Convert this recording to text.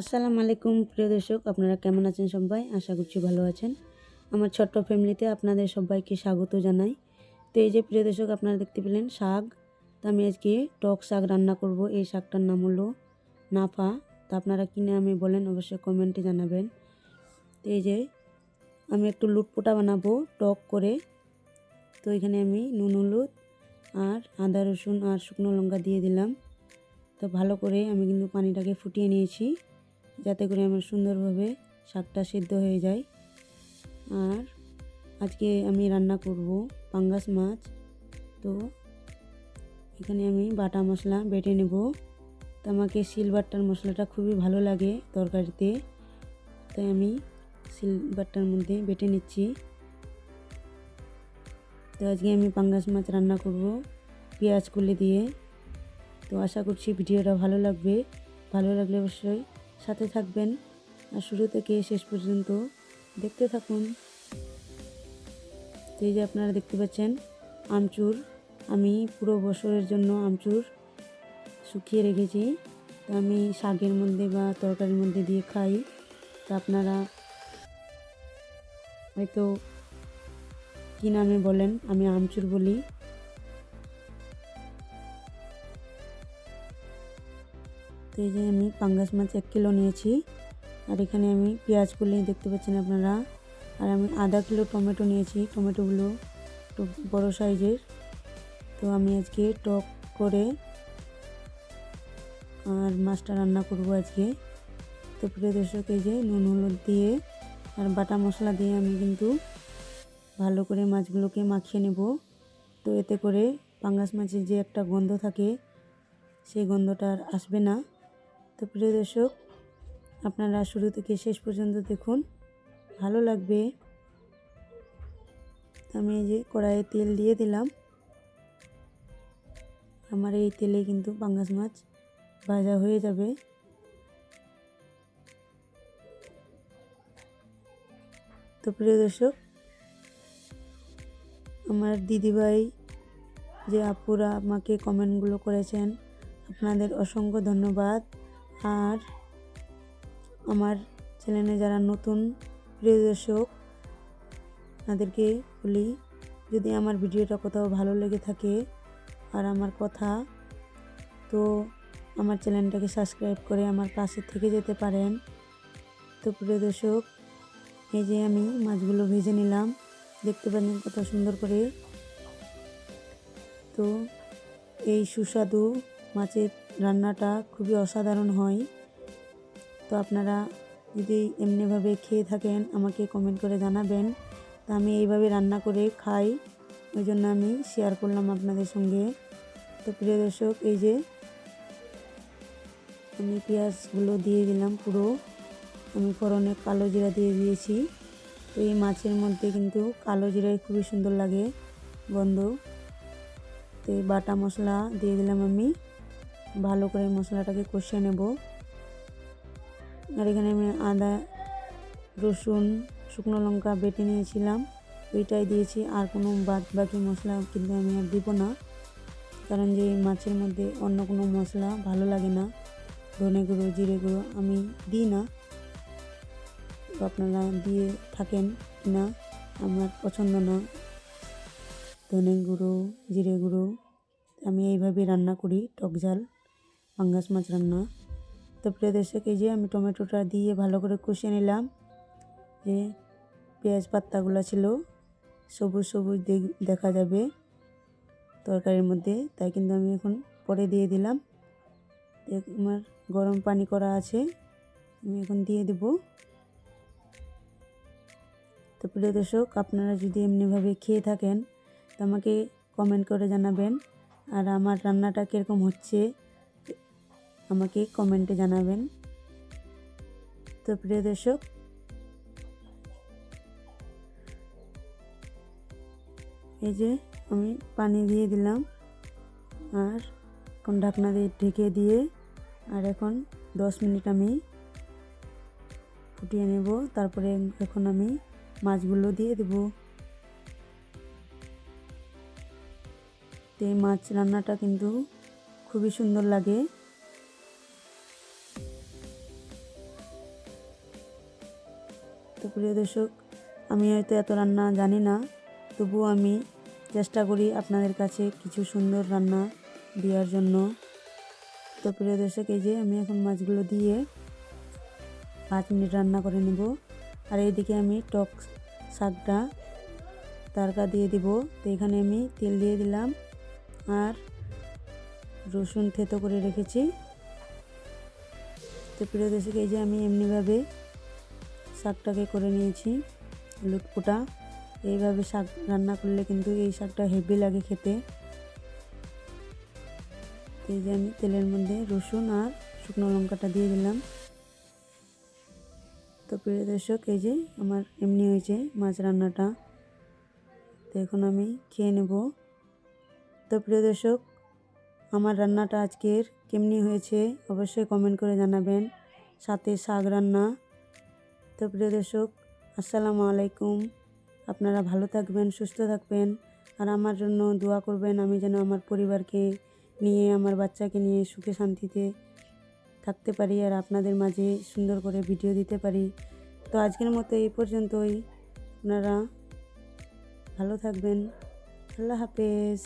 আসসালামু আলাইকুম, প্রিয় দর্শক, আপনারা কেমন আছেন সবাই? আশা করছি ভালো আছেন। আমার ছোট্ট ফ্যামিলিতে আপনাদের সবাইকে স্বাগত জানাই। তো এই যে, প্রিয় দর্শক, আপনারা দেখতে পেলেন শাক। তো আমি আজকে টক শাক রান্না করব। এই শাকটার নাম হলো নাফা। তা আপনারা কিনে আমি বলেন, অবশ্যই কমেন্টে জানাবেন। তো এই যে, আমি একটু লুটপোটা বানাবো টক করে। তো এখানে আমি নুন, হলুদ আর আদা, রসুন আর শুকনো লঙ্কা দিয়ে দিলাম। তো ভালো করে আমি কিন্তু পানিটাকে ফুটিয়ে নিয়েছি। যাতে করে আমার সুন্দরভাবে শাকটা সিদ্ধ হয়ে যায়। আর আজকে আমি রান্না করব পাঙ্গাস মাছ। তো এখানে আমি বাটা মশলা বেটে নেব। তো আমাকে সিলবারটার মশলাটা খুবই ভালো লাগে তরকারিতে। তাই আমি সিলবারটার মধ্যে বেটে নিচ্ছি। তো আজকে আমি পাঙ্গাস মাছ রান্না করব পেঁয়াজ কুলে দিয়ে। তো আশা করছি ভিডিওটা ভালো লাগবে। ভালো লাগলে অবশ্যই সাথে থাকবেন। আর শুরু থেকে শেষ পর্যন্ত দেখতে থাকুন। এই যে আপনারা দেখতে পাচ্ছেন, আমচুর। আমি পুরো বছরের জন্য আমচুর শুকিয়ে রেখেছি। তো আমি শাকের মধ্যে বা তরকারির মধ্যে দিয়ে খাই। তো আপনারা হয়তো কী নামে বলেন, আমি আমচুর বলি। তো এই যে আমি পাঙ্গাস মাছ এক কিলো নিয়েছি। আর এখানে আমি পেঁয়াজ কুলি দেখতে পাচ্ছেন আপনারা। আর আমি আধা কিলো টমেটো নিয়েছি। টমেটোগুলো একটু বড়ো সাইজের। তো আমি আজকে টক করে আর মাছটা রান্না করব আজকে। তো প্রিয় দর্শক, এই যে নুন, হলুদ দিয়ে আর বাটা মশলা দিয়ে আমি কিন্তু ভালো করে মাছগুলোকে মাখিয়ে নেব। তো এতে করে পাঙ্গাস মাছের যে একটা গন্ধ থাকে, সেই গন্ধটা আর আসবে না। তো প্রিয় দর্শক, আপনারা শুরু থেকে শেষ পর্যন্ত দেখুন। ভালো লাগবে। আমি এই যে কড়াইয়ে তেল দিয়ে দিলাম। আমার এই তেলে কিন্তু পাঙ্গাস মাছ ভাজা হয়ে যাবে। তো প্রিয় দর্শক, আমার দিদিভাই যে আপুরা আমাকে কমেন্টগুলো করেছেন, আপনাদের অসংখ্য ধন্যবাদ। আর আমার চ্যানেলে যারা নতুন প্রিয় দর্শক তাদেরকে বলি, যদি আমার ভিডিওটা কোথাও ভালো লেগে থাকে আর আমার কথা, তো আমার চ্যানেলটাকে সাবস্ক্রাইব করে আমার পাশে থেকে যেতে পারেন। তো প্রিয় দর্শক এই যে আমি মাছগুলো ভেজে নিলাম, দেখতে পারেন কত সুন্দর করে। তো এই সুস্বাদু মাছের রান্নাটা খুবই অসাধারণ হয়। তো আপনারা যদি এমনিভাবে খেয়ে থাকেন, আমাকে কমেন্ট করে জানাবেন। তা আমি এইভাবে রান্না করে খাই ওই জন্য আমি শেয়ার করলাম আপনাদের সঙ্গে। তো প্রিয় দর্শক, এই যে আমি পেঁয়াজগুলো দিয়ে দিলাম পুরো। আমি ফোড়নে কালো জিরা দিয়ে দিয়েছি। তো এই মাছের মধ্যে কিন্তু কালো জিরাই খুবই সুন্দর লাগে, গন্ধ। তো এই বাটা মশলা দিয়ে দিলাম আমি। ভালো করে মশলাটাকে কষিয়ে নেব। আর এখানে আমি আদা, রসুন, শুকনো লঙ্কা বেটে নিয়েছিলাম। ওইটাই দিয়েছি, আর কোনো বাদ বাকি মশলা কিন্তু আমি আর দিব না। কারণ যে মাছের মধ্যে অন্য কোনো মশলা ভালো লাগে না, ধনে গুঁড়ো, জিরে গুঁড়ো আমি দিই না। তো আপনারা দিয়ে থাকেন না আমার পছন্দ না। ধনে গুঁড়ো, জিরে গুঁড়ো আমি এইভাবে রান্না করি, টক ঝাল। পাঙ্গাস মাছ রান্না। তো প্রিয় দর্শক, এই যে আমি টমেটোটা দিয়ে ভালো করে কষিয়ে নিলাম। যে পেঁয়াজ পাত্তাগুলো ছিল, সবুজ সবুজ দেখা যাবে তরকারির মধ্যে। তাই কিন্তু আমি এখন পরে দিয়ে দিলাম। আমার গরম পানি করা আছে, আমি এখন দিয়ে দেব। তো প্রিয় দর্শক, আপনারা যদি এমনিভাবে খেয়ে থাকেন, তো আমাকে কমেন্ট করে জানাবেন, আর আমার রান্নাটা কীরকম হচ্ছে আমাকে কমেন্টে জানাবেন। তো প্রিয় দর্শক, এই যে আমি পানি দিয়ে দিলাম, আর এখন ঢাকনা দিয়ে ঢেকে দিয়ে, আর এখন দশ মিনিট আমি ফুটিয়ে নেব। তারপরে এখন আমি মাছগুলো দিয়ে দেব। তো এই মাছ রান্নাটা কিন্তু খুবই সুন্দর লাগে। তো প্রিয় দর্শক, আমি হয়তো এত রান্না জানি না, তবুও আমি চেষ্টা করি আপনাদের কাছে কিছু সুন্দর রান্না দেওয়ার জন্য। তো প্রিয় দর্শক, এই যে আমি এখন মাছগুলো দিয়ে পাঁচ মিনিট রান্না করে নেব। আর এইদিকে আমি টক শাকটা তারকা দিয়ে দিব। তো এখানে আমি তেল দিয়ে দিলাম আর রসুন থেতো করে রেখেছি। তো প্রিয় দর্শক, এই যে আমি এমনিভাবে শাকটাকে করে নিয়েছি লুটপুটা এইভাবে শাক রান্না করলে কিন্তু এই শাকটা হেভি লাগে খেতে। এই যে আমি তেলের মধ্যে রসুন আর শুকনো লঙ্কাটা দিয়ে দিলাম। তো প্রিয় দর্শক, এই যে আমার এমনি হয়েছে মাছ রান্নাটা। তো এখন আমি খেয়ে নেব। তো প্রিয় দর্শক, আমার রান্নাটা আজকের কেমনি হয়েছে অবশ্যই কমেন্ট করে জানাবেন। সাথে শাক রান্না তো প্রিয় দর্শক, আসসালামু আলাইকুম। আপনারা ভালো থাকবেন, সুস্থ থাকবেন, আর আমার জন্য দোয়া করবেন আমি যেন আমার পরিবারকে নিয়ে, আমার বাচ্চাকে নিয়ে সুখে শান্তিতে থাকতে পারি আর আপনাদের মাঝে সুন্দর করে ভিডিও দিতে পারি। তো আজকের মতো এই পর্যন্তই। আপনারা ভালো থাকবেন। আল্লাহ হাফেজ।